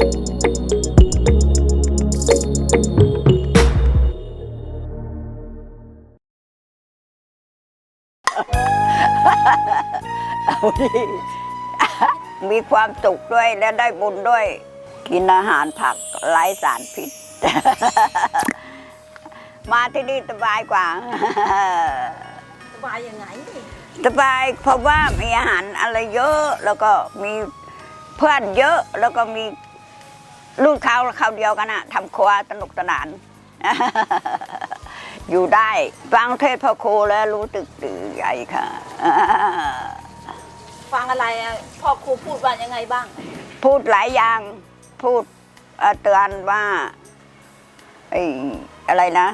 เอาดิมีความสุขด้วยและได้บุญด้วย กินอาหารผักไร้สารพิษ มาที่นี่สบายกว่า สบายยังไงสบายเพราะว่ามีอาหารอะไรเยอะ แล้วก็มีเพื่อนเยอะแล้วก็มี ลูกเขาเขาเดียวกันอะทำครัวสนุกสนาน อยู่ได้ฟังเทศน์พระครูแล้วรู้สึกดีใจค่ะ ฟังอะไรอะพ่อครูพูดว่ายังไงบ้าง พูดหลายอย่างพูดเอ่อเตือนว่าไอ้อะไรนะ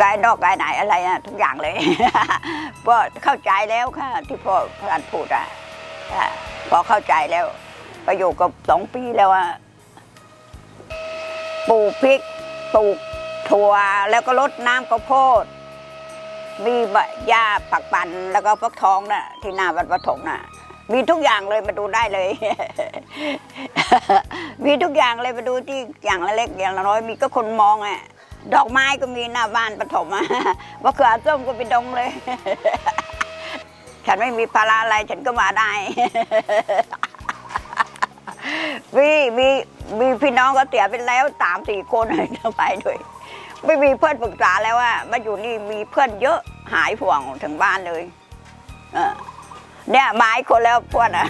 กายนอกกายไหนอะไรอะทุกอย่างเลยก็เข้าใจแล้วค่ะ ที่พ่อพระานพูดอะค่ะพอเข้าใจแล้ว ไปอยู่กับสองปีแล้วอะปลูกพริกปลูกถั่วแล้วก็รดน้ำข้าวโพด มีบหญ้าปักปันแล้วก็ฟักทองน่ะ ที่หน้าวัดปฐมน่ะ มีทุกอย่างเลยมาดูได้เลย มีทุกอย่างเลยมาดูที่อย่างละเล็กอย่างละน้อยมีก็คนมองอะดอกไม้ก็มีหน้าบ้านปฐมอะมะเขือส้มก็เป็นดงเลย ฉันไม่มีภาระอะไรฉันก็มาได้ มีมีมีพี่น้องก็เสียไปแล้วสามสี่คนเลยทำไปด้วย ไม่มีเพื่อนปรึกษาแล้วว่ามาอยู่นี่มีเพื่อนเยอะหายห่วงถึงบ้านเลย เออเนี่ยไมายคนแล้วเพื่อนะ